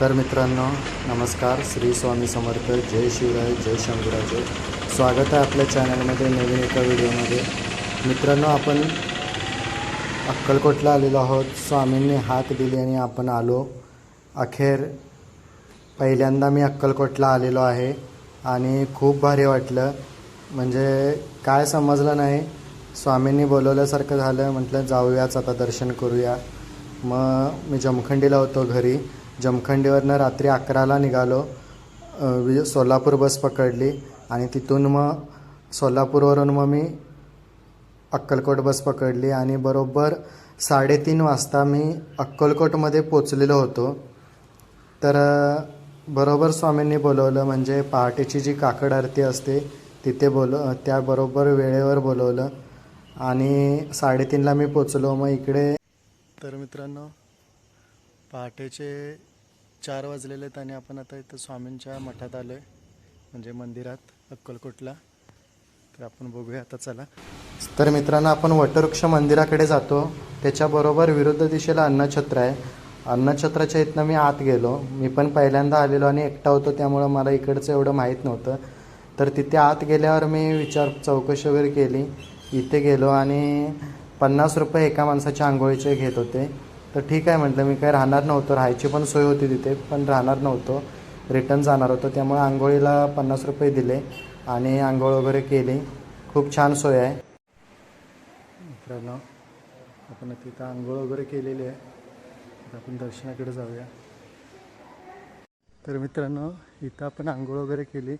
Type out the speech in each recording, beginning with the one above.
तर मित्रांनो नमस्कार. श्री स्वामी समर्थ. जय शिवराय जय शंभूराजे. स्वागत आहे आपल्या चॅनलमध्ये नवीन एका व्हिडिओमध्ये. मित्रांनो आपण अक्कलकोटला आलेलो आहोत. स्वामींनी हाक दिली आणि आपण आलो. अखेर पहिल्यांदा मी अक्कलकोटला आलेलो आहे आणि खूप भारी वाटलं. म्हणजे काय समजलं नाही. स्वामींनी बोलवल्यासारखं झालं. म्हटलं जाऊयाच आता दर्शन करूया. मग मी जमखंडीला होतो घरी. जमखंडीवरनं रात्री अकराला निघालो. वि- सोलापूर बस पकडली आणि तिथून मग सोलापूरवरून मग मी अक्कलकोट बस पकडली आणि बरोबर साडेतीन वाजता मी अक्कलकोटमध्ये पोचलेलो होतो. तर बरोबर स्वामींनी बोलवलं म्हणजे पहाटेची जी काकड आरती असते तिथे बोल त्याबरोबर वेळेवर बोलवलं आणि साडेतीनला मी पोचलो. मग इकडे तर मित्रांनो पहाटेचे चार वाजलेले आहेत आणि आपण आता इथं स्वामींच्या मठात आलो आहे म्हणजे मंदिरात अक्कलकोटला. तर आपण बघूया आता चला. तर मित्रांनो आपण वटवृक्ष मंदिराकडे जातो. त्याच्याबरोबर विरुद्ध दिशेला अन्नछत्र आहे. अन्नछत्राच्या इथनं मी आत गेलो. मी पण पहिल्यांदा आलेलो आणि एकटा होतो त्यामुळं मला इकडचं एवढं माहीत नव्हतं. तर तिथे आत गेल्यावर मी विचार चौकशी वगैरे केली. इथे गेलो आणि पन्नास रुपये एका माणसाच्या आंघोळीचे घेत होते. तर ठीक आहे म्हटलं मी काय राहणार नव्हतो. राहायची पण सोय होती तिथे पण राहणार नव्हतो. रिटर्न जाणार होतो. त्यामुळे आंघोळीला पन्नास रुपये दिले आणि आंघोळ वगैरे केली. खूप छान सोय आहे. मित्रांनो आपण तिथं आंघोळ वगैरे केलेली आहे. आपण दर्शनाकडे जाऊया. तर मित्रांनो इथं आपण आंघोळ वगैरे केली.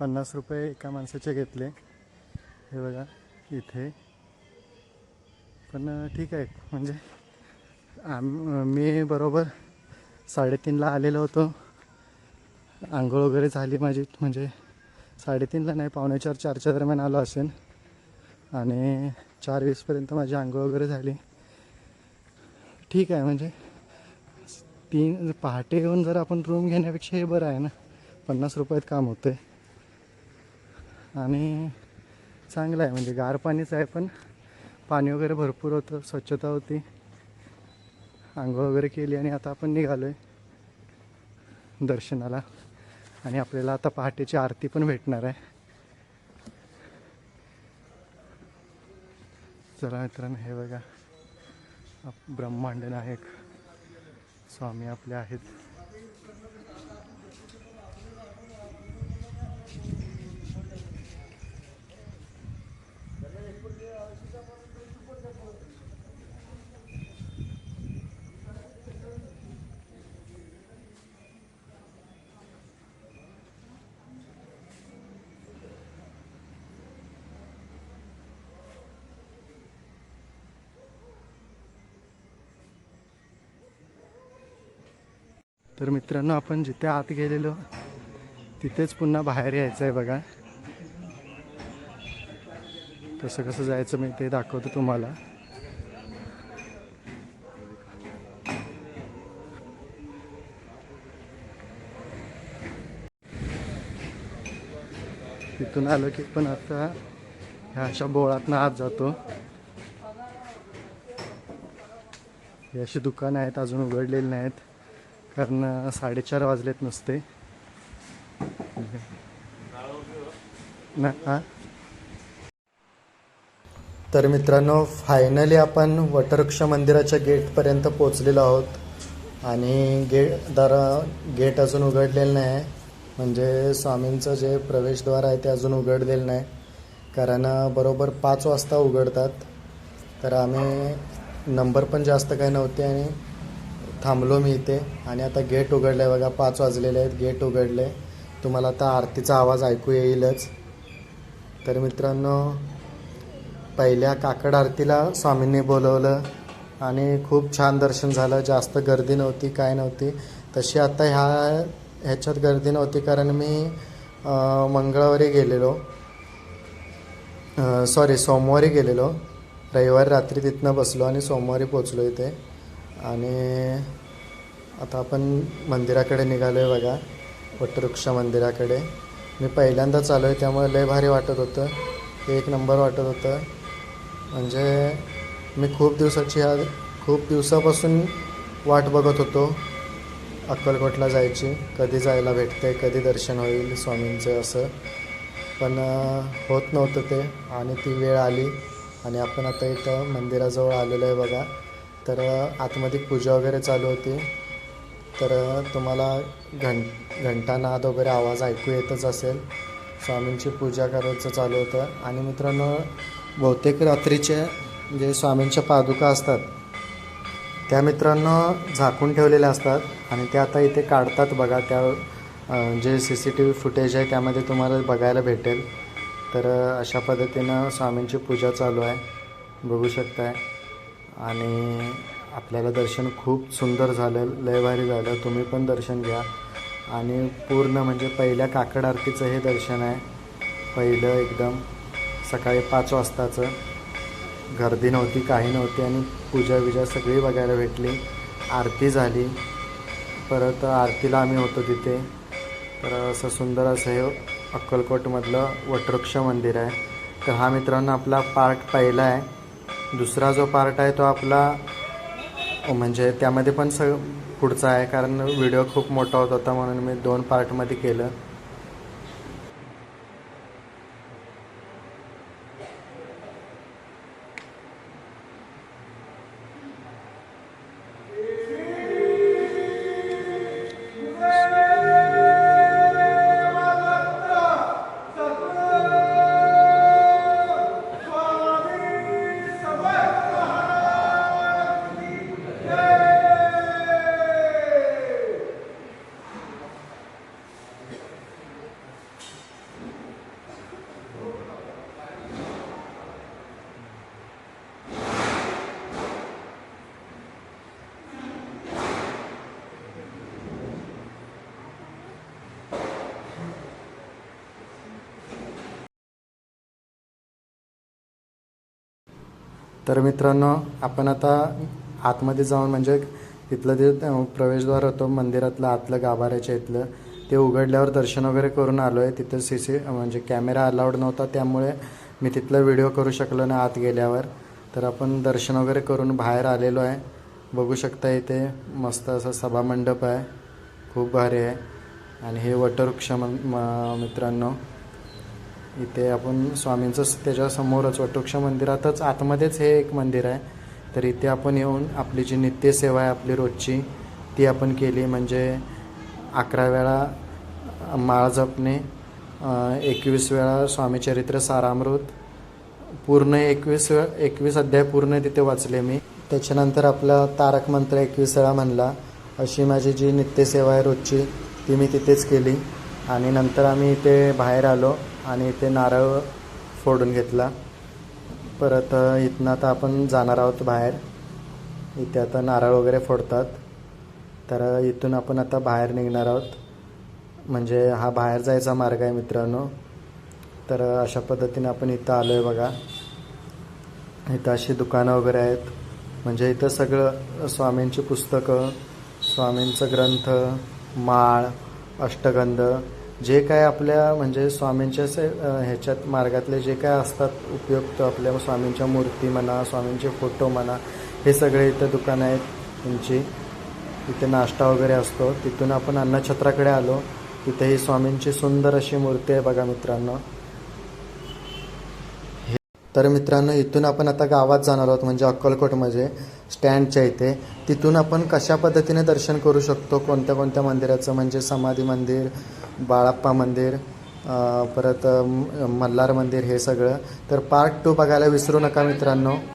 पन्नास रुपये एका माणसाचे घेतले. हे बघा इथे. पण ठीक आहे. म्हणजे आम मी बरोबर साडेतीनला आलेलो होतो. आंघोळ वगैरे झाली माझी म्हणजे साडेतीनला नाही पावणे चार चारच्या दरम्यान आलो असेल. आणि चार वीसपर्यंत माझी आंघोळ वगैरे झाली. ठीक आहे म्हणजे तीन पहाटे येऊन जर आपण रूम घेण्यापेक्षा हे बरं आहे ना. पन्नास रुपयात काम होतं आणि चांगलं आहे म्हणजे गार पाणीच आहे पण पाणी वगैरे भरपूर होतं स्वच्छता होती. आंघोळ वगैरे केली आणि आता आपण निघालो आहे दर्शनाला. आणि आपल्याला आता पहाटेची आरती पण भेटणार आहे. चला मित्रांनो हे बघा. आप- ब्रह्मांड नायक स्वामी आपले आहेत. तर मित्रांनो आपण जिथे आत गेलेलो तिथेच पुन्हा बाहेर यायचं आहे बघा. कसं कसं जायचं मी ते दाखवतो तुम्हाला. तिथून आलो की पण आता ह्या अशा बोळातनं आत जातो. हे अशी दुकानं आहेत अजून उघडलेली नाहीत. कारण साडेचार वाजलेत नुसते. ना हां? तर मित्रांनो फायनली आपण वटवृक्ष मंदिराच्या गेटपर्यंत पोचलेलो आहोत. आणि गेट दर गेट अजून उघडलेलं नाही. आहे म्हणजे स्वामींचं जे प्रवेशद्वार आहे ते अजून उघडलेलं नाही. कारण बरोबर पाच वाजता उघडतात. तर आम्ही नंबर पण जास्त काही नव्हते आणि थांबलो मी इथे आणि आता गेट उघडलं आहे बघा पाच वाजलेले आहेत गेट उघडले तुम्हाला आता आरतीचा आवाज ऐकू येईलच. तर मित्रांनो पहिल्या काकड आरतीला स्वामींनी बोलवलं आणि खूप छान दर्शन झालं. जास्त गर्दी नव्हती काय नव्हती. तशी आता ह्या ह्याच्यात गर्दी नव्हती कारण मी मंगळवारी गेलेलो. सॉरी सोमवारी गेलेलो. रविवारी रात्री तिथनं बसलो आणि सोमवारी पोचलो इथे. आणि आता आपण मंदिराकडे निघालो आहे बघा. वटवृक्ष मंदिराकडे. मी पहिल्यांदाच आलो आहे त्यामुळे लय भारी वाटत होतं. एक नंबर वाटत होतं. म्हणजे मी खूप दिवसाची ह्या खूप दिवसापासून वाट बघत होतो. अक्कलकोटला जायची. कधी जायला भेटते कधी दर्शन होईल स्वामींचं असं. पण होत नव्हतं ते. आणि ती वेळ आली. आणि आपण आता इथं मंदिराजवळ आलेलो आहे बघा. तर आतमध्ये पूजा वगैरे चालू होती. तर तुम्हाला घं घंटानाद वगैरे आवाज ऐकू येतच असेल. स्वामींची पूजा करायचं चालू होतं. आणि मित्रांनो बहुतेक रात्रीचे जे स्वामींच्या पादुका असतात त्या मित्रांनो झाकून ठेवलेल्या असतात. आणि त्या आता इथे काढतात बघा. त्या जे C C T V footage आहे त्यामध्ये तुम्हाला बघायला भेटेल. तर अशा पद्धतीनं स्वामींची पूजा चालू आहे. बघू शकताय. आणि आपल्याला दर्शन खूप सुंदर झालं लय भारी झालं. तुम्ही पण दर्शन घ्या. आणि पूर्ण म्हणजे पहिल्या काकड आरतीचं हे दर्शन आहे. पहिलं एकदम सकाळी पाच वाजताचं. गर्दी नव्हती काही नव्हती आणि पूजा बिजा सगळी बघायला भेटली. आरती झाली. परत आरतीला आम्ही होतो तिथे. तर असं सुंदर असं हे अक्कलकोटमधलं वटवृक्ष मंदिर आहे. तर हा मित्रांनो आपला पार्ट पहिला आहे. दुसरा जो पार्ट आहे तो आपला म्हणजे त्यामध्ये पण स पुढचा आहे. कारण व्हिडिओ खूप मोठा होत होता म्हणून मी दोन पार्टमध्ये केलं. तर मित्रांनो आपण आता आतमध्ये जाऊन म्हणजे तिथलं जे प्रवेशद्वार होतं मंदिरातलं आतलं गाभाऱ्याच्या इथलं ते उघडल्यावर दर्शन वगैरे करून आलो आहे तिथं सी सी म्हणजे कॅमेरा अलाउड नव्हता त्यामुळे मी तिथलं व्हिडिओ करू शकलो नाही आत गेल्यावर. तर आपण दर्शन वगैरे करून बाहेर आलेलो आहे. बघू शकता इथे मस्त असं सभामंडप आहे. खूप भारी आहे. आणि हे वटवृक्ष म- मित्रांनो इथे आपण स्वामींचं त्याच्यासमोरच वटवृक्ष मंदिरातच आतमध्येच हे एक मंदिर आहे. तर इथे आपण येऊन आपली जी नित्यसेवा आहे आपली रोजची ती आपण केली. म्हणजे अकरा वेळा माळ जपणे एकवीस वेळा स्वामीचरित्र सारामृत पूर्ण एकवीस वेळ एकवीस अध्याय पूर्ण तिथे वाचले मी. त्याच्यानंतर आपला तारक मंत्र एकवीस वेळा म्हणला. अशी माझी जी नित्यसेवा आहे रोजची ती मी तिथेच केली. आणि नंतर आम्ही इथे बाहेर आलो. आणि इथे नारळ फोडून घेतला. परत इथनं आता आपण जाणार आहोत बाहेर. इथे आता नारळ वगैरे फोडतात. तर इथून आपण आता बाहेर निघणार आहोत. म्हणजे हा बाहेर जायचा मार्ग आहे मित्रांनो. तर अशा पद्धतीने आपण इथं आलो आहे बघा. इथं अशी दुकानं वगैरे आहेत. म्हणजे इथं सगळं स्वामींची पुस्तकं स्वामींचं ग्रंथ माळ अष्टगंध जे काय आपल्या म्हणजे स्वामींच्या ह्याच्यात मार्गातले जे काय असतात उपयुक्त आपल्या स्वामींच्या मूर्ती म्हणा स्वामींचे फोटो म्हणा हे सगळे इथं दुकानं आहेत त्यांची. इथे नाश्ता वगैरे असतो. तिथून आपण अन्नछत्राकडे आलो. तिथेही स्वामींची सुंदर अशी मूर्ती आहे बघा मित्रांनो. तर मित्रांनो इथून आपण आता गावात जाणार आहोत म्हणजे अक्कलकोटमध्ये स्टँडच्या इथे. तिथून आपण कशा पद्धतीने दर्शन करू शकतो? कोणत्या कोणत्या मंदिराचं? म्हणजे समाधी मंदिर बाळाप्पा मंदिर परत मल्हार मंदिर हे सगळं. तर पार्ट टू बघायला विसरू नका मित्रांनो.